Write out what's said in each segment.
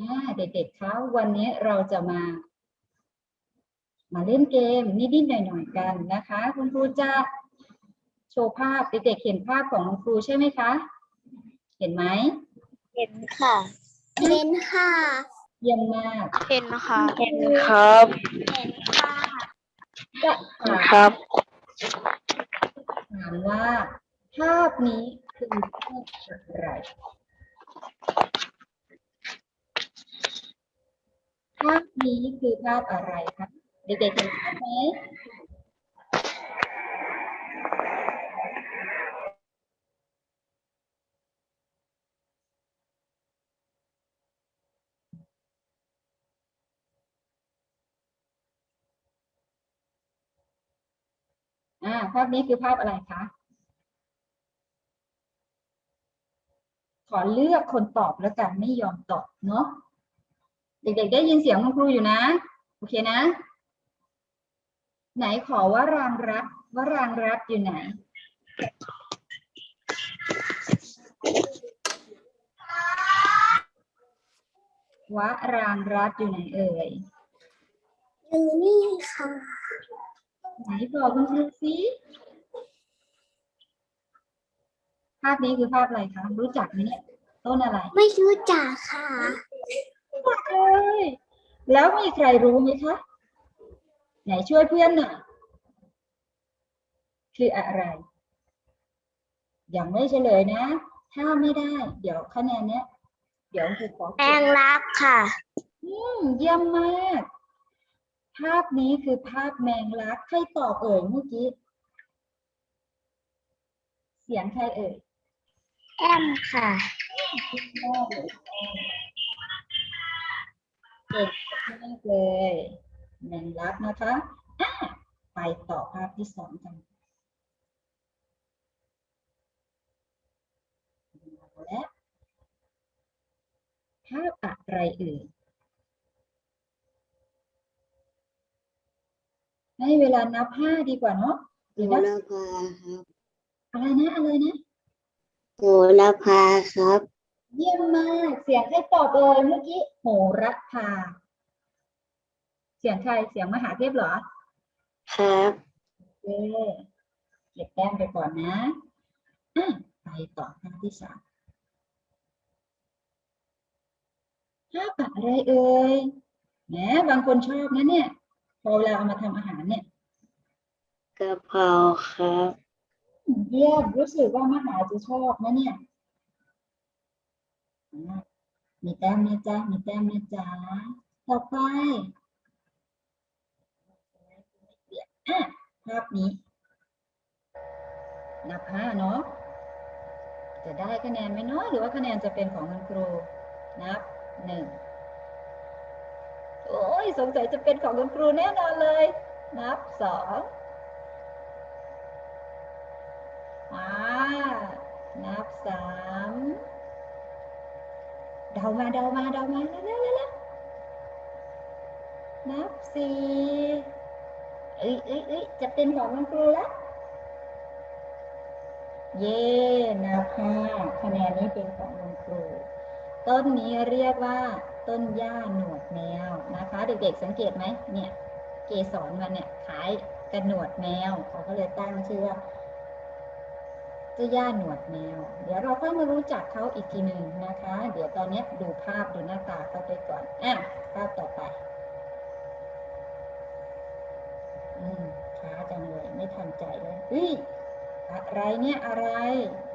อ่าเด็กๆคะวันนี้เราจะมา มาเล่นเกมนิดๆหน่อยๆกันนะคะ คุณครูจะโชว์ภาพเด็กๆเห็นภาพของคุณครูใช่ไหมคะ เห็นไหมเห็นค่ะเห็นค่ะเยี่ยมมากเห็นค่ะเห็นครับเห็นค่ะจะถามครับถามว่าภาพนี้คือภาพอะไร ภาพนี้คือภาพอะไรคะเด็กๆเห็นภาพไหมอ่าภาพนี้คือภาพอะไรคะ ขอเลือกคนตอบแล้วกันไม่ยอมตอบเนาะ เด็กๆ ได้ยินเสียงคุณครูอยู่นะ โอเคนะ ไหนขอว่ารางรัดว่ารางรัดอยู่ไหนวรางรัดอยู่ไหนเอ่ย อยู่นี่ค่ะ ไหนบอกคุณครูสิภาพนี้คือภาพอะไรคะ รู้จักไหมเนี่ย ต้นอะไร ไม่รู้จักค่ะ เอ้ยแล้วมีใครรู้ไหมคะ ไหนช่วยเพื่อนหน่อย คืออะไร ยังไม่เฉลยนะ ถ้าไม่ได้ เดี๋ยวคะแนนเนี้ย เดี๋ยวครูขอแมงลักค่ะ อืมเยี่ยมมาก ภาพนี้คือภาพแมงลัก ใครตอบเอ่ยเมื่อกี้ เสียงใครเอ่ย แอมค่ะมาก เลยเก่งมากเลยแมงลักนะคะอะไปต่อภาพที่สองกันเอาละภาพอะไรเอ่ยให้เวลานับห้าดีกว่าเนาะหรือโหว่าระพาครับอะไรนะอะไรนะโหระพาครับ เยี่ยมมาก เสียงใครตอบเลยเมื่อกี้โหระพา เสียงใคร เสียงมหาเทพเหรอ ครับเอเก็บแต้มไปก่อนนะอะไปต่อภาพที่สามภาพอะไรเอ่ยแหมบางคนชอบนะเนี่ย พอเวลาเอามาทำอาหารเนี่ยกะเพราครับ เยี่ยมรู้สึกว่ามหาจะชอบนะเนี่ยอะ มีแต้มนะจ๊ะ มีแต้มนะจ๊ะ ต่อไปอะภาพนี้ นับห้าเนาะ จะได้คะแนนไหมเนาะ หรือว่าคะแนนจะเป็นของคุณครู นับหนึ่ง โอ้ย สงสัยจะเป็นของคุณครูแน่นอนเลย นับสองอ่านับสาม เดามาเดามาเดามาเร็วเร็วเร็วนับสี่เอ้ยเอ้ยเอ้ยจะเป็นของคุณครูแล้วเย่นับห้าคะแนนนี้เป็นของคุณครู ต้นนี้เรียกว่า ต้นหญ้าหนวดแมวนะคะ เด็กๆสังเกตไหมเนี่ย เกสรมันเนี่ยคล้ายกับหนวดแมวเขาก็เลยตั้งชื่อว่า เจ้าย่าหนวดแมว เดี๋ยวเราค่อยมารู้จักเขาอีกทีหนึ่งนะคะ เดี๋ยวตอนนี้ดูภาพดูหน้าตาเขาไปก่อนอะภาพต่อไป อืมช้าจังเลย ไม่ทันใจเลยเฮ้ยอะไรเนี่ยอะไร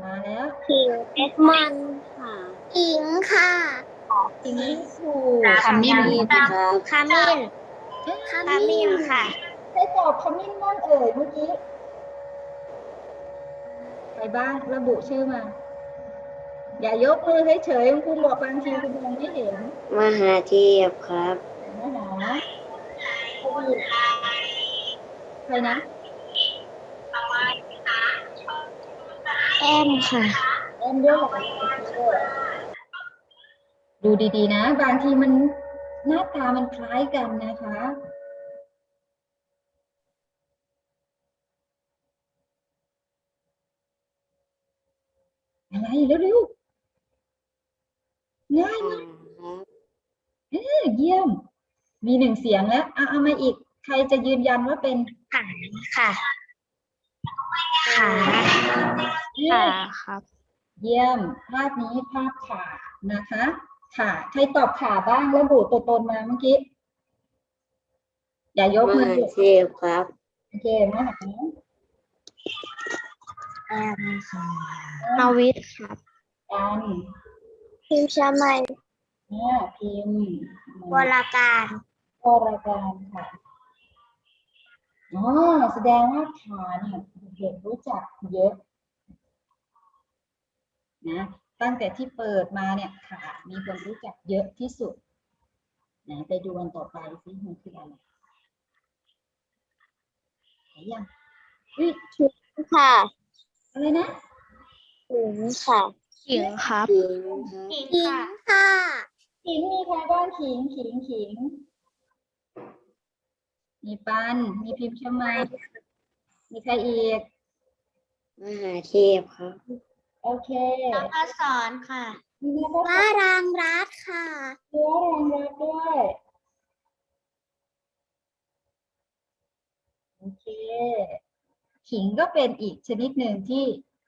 มาแล้วผิวเอ็ดมันค่ะอิงค่ะจริงที่ถูกขมิ้นครับขมิ้นขมิ้นค่ะใครตอบขมิ้นบ้างเอ่ยเมื่อกี้ ใครบ้างระบุชื่อมา อย่ายกมือเฉยๆคุณบอกบางทีคุณมองไม่เห็นมหาเทพครับนะคะใครนะแอมค่ะแอมด้วยเหรอดูดีๆนะ บางทีมันหน้าตามันคล้ายกันนะคะ อะไรเร็วๆง่ายมากครับเยี่ยม มีหนึ่งเสียงแล้วเอาเอามาอีก ใครจะยืนยันว่าเป็นขาค่ะขาเนี่ยครับ เยี่ยม ภาพนี้ภาพขานะคะขาใครตอบขาบ้างระบุตัวตนมาเมื่อกี้ อย่ายกมมือหาเทพครับโอเคมหา แอมค่ะนาวิทย์ครับกันพิมพ์ชามัยเนี่ยพิมพ์วรการวรการค่ะอ๋อแสดงว่าขาเนี่ยเด็กรู้จักเยอะนะตั้งแต่ที่เปิดมาเนี่ยขามีคนรู้จักเยอะที่สุดนะไปดูวันต่อไปสิมันคืออะไรเห็นยังอุ้ยค่ะ อะไรนะขิงค่ะขิงครับจริงครับขิงค่ะขิงมีใครบ้างขิงขิงขิง มีปัน มีพิมพ์ชมามีใครอีกมหาเทพครับโอเคน้องอสอนค่ะมีเนื้อก็ว่ารางรัดค่ะเนื้อแรงรักด้วยโอเค ขิงก็เป็นอีกชนิดหนึ่งที่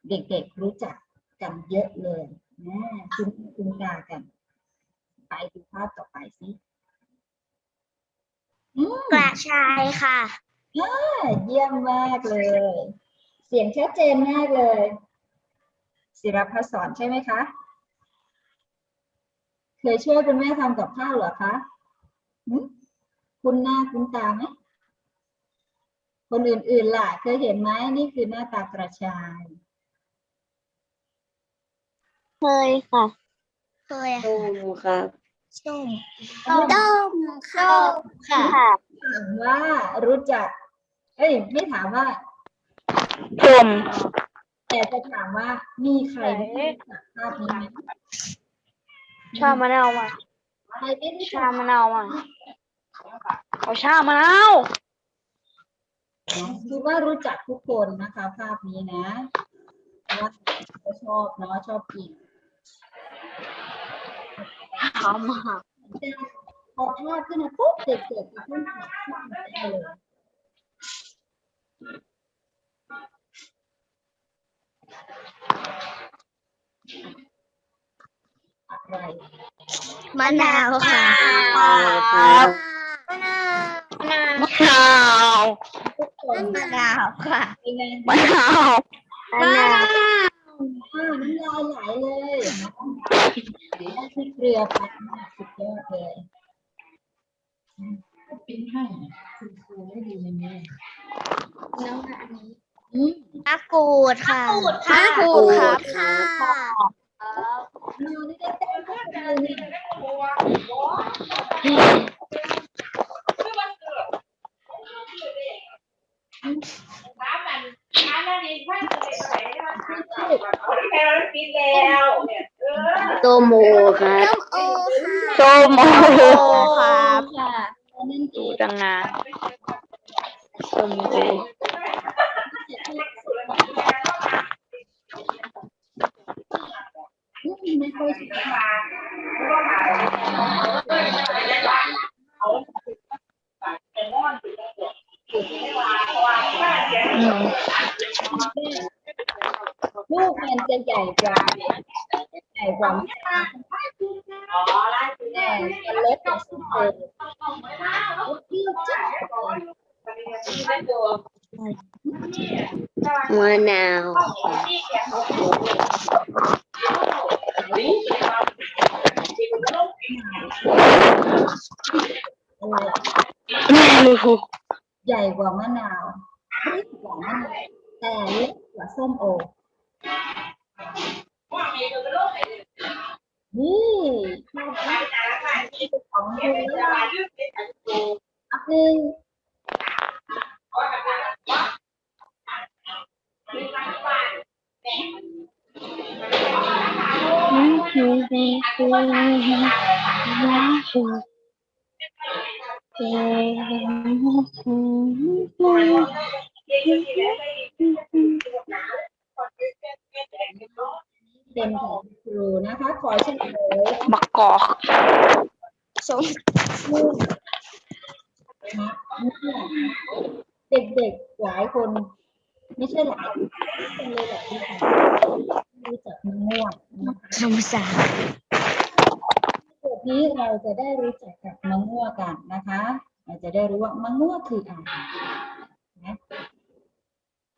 เด็กๆรู้จักกันเยอะเลยนะคุ้นคุ้นตากัน ไปดูภาพต่อไปสิอืมกระชายค่ะเยี่ยมมากเลย เสียงชัดเจนมากเลย ศิรพัฒน์สอนใช่ไหมคะ เคยช่วยคุณแม่ทำกับข้าวเหรอคะหึคุณหน้าคุณตาไหม คนอื่นๆล่ะเคยเห็นไหมนี่คือหน้าตากระชาย เคยค่ะ เคยส้มครับส้มต้มค่ะค่ะ ถามว่ารู้จัก เอ้ยไม่ถามว่าส้มแต่จะถามว่ามีใครรู้จักภาพนี้ไหมชามะนาวมาใครไม่รู้ชาจักมะนาวมาเอาชามะนาว คิดว่ารู้จักทุกคนนะคะภาพนี้นะว่าชอบเนาะชอบกินหอมมากพอภาพขึ้นมาปุ๊บเด็กๆจะขึ้นมาขึ้นมาได้เลยอะไรมะนาวค่ะครับมะนาวมะนาว มะนาวทุกคนมะนาวค่ะเป็นไงมะนาวมะนาวอ้าวน้ำลายไหลเลยได้ที่เกลือไปสุดยอดเลยปิ้นให้คุณครูไม่ดีเลยแม่น้องอันนี้อืมมะกรูดค่ะมะกรูดค่ะ มะกรูดครับค่ะ เรานี่ได้เต้นมากเลยเนี่ย ส้มโอครับส้มโอค่ะส้มโอครับค่ะนั่นเองจังงานส้มโอ ญ่กว่าใหญ่กว่ามะนาวแต่มันเล็กกว่าสุดเลยเปรี้ยวจัดมะนาวใหญ่กว่ามะนาวเล็กกว่ามะนาวแต่เล็กกว่าส้มโอ นี่ภาพนี้เป็นของคุณแล้วอัพหนึ่ง เป็นของครูนะคะ ขอเฉลยมะกอกสมมะม่วเด็กๆหลายคน ไม่ใช่หลายคนเลยแบบที่ค่ะรู้จักมะม่วงนะคะสมสารบทนี้เราจะได้รู้จักกับมะม่วงกันนะคะ เราจะได้รู้ว่ามะม่วงคืออะไร